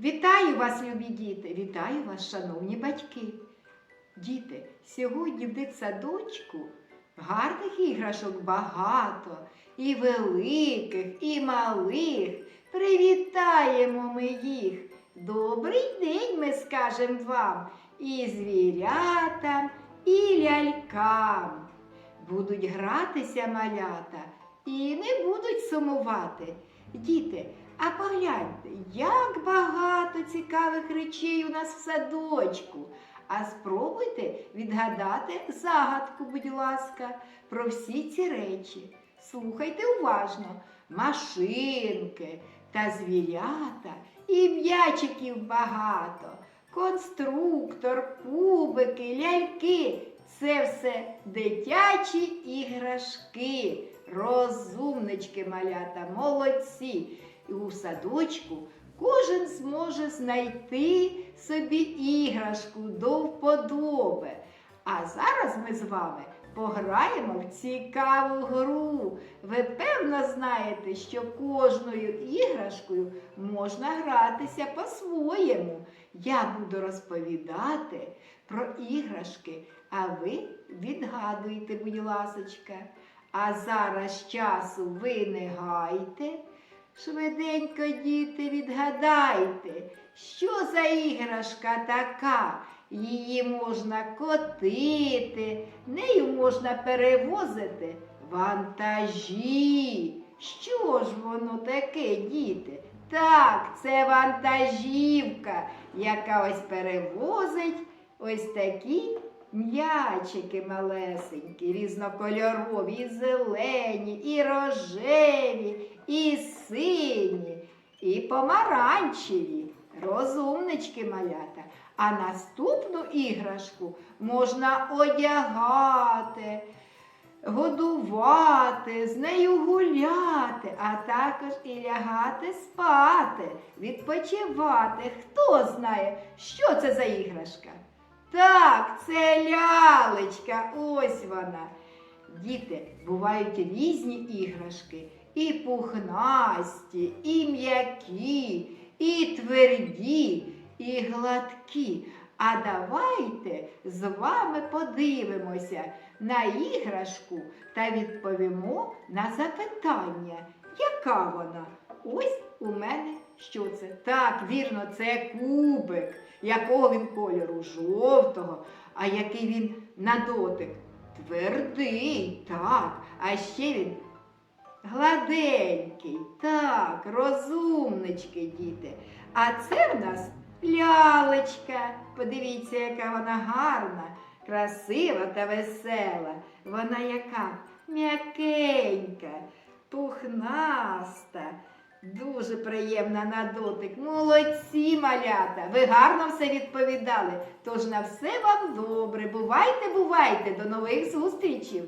Вітаю вас, любі діти! Вітаю вас, шановні батьки. Діти, сьогодні в дитсадочку гарних іграшок багато, і великих, і малих. Привітаємо ми їх. Добрий день ми скажемо вам і звірятам, і лялькам. Будуть гратися малята і не будуть сумувати. Діти, а погляньте, як багато цікавих речей у нас в садочку. А спробуйте відгадати загадку, будь ласка, про всі ці речі. Слухайте уважно. Машинки та звірята, і м'ячиків багато. Конструктор, кубики, ляльки це все дитячі іграшки. Розумнички малята, молодці. І у садочку кожен зможе знайти собі іграшку до вподоби. А зараз ми з вами пограємо в цікаву гру. Ви певно знаєте, що кожною іграшкою можна гратися по-своєму. Я буду розповідати про іграшки, а ви відгадуєте, будь ласочка. А зараз часу ви не гайте. Швиденько, діти, відгадайте, що за іграшка така. Її можна котити, нею можна перевозити вантажі. Що ж воно таке, діти? Так, це вантажівка, яка ось перевозить ось такі м'ячики малесенькі, різнокольорові, і зелені, і рожеві, і сині, і помаранчеві. Розумнички малята. А наступну іграшку можна одягати, годувати, з нею гуляти, а також і лягати спати, відпочивати. Хто знає, що це за іграшка? Так, це лялечка, ось вона. Діти, бувають різні іграшки, і пухнасті, і м'які, і тверді, і гладкі. А давайте з вами подивимося на іграшку та відповімо на запитання, яка вона? Ось у мене що це? Так, вірно, це кубик. Якого він кольору? Жовтого. А який він на дотик? Твердий, так. А ще він гладенький. Так, розумнички, діти. А це в нас лялечка. Подивіться, яка вона гарна, красива та весела. Вона яка м'якенька, пухнаста. Дуже приємна на дотик. Молодці малята. Ви гарно все відповідали. Тож на все вам добре. Бувайте, бувайте, до нових зустрічей!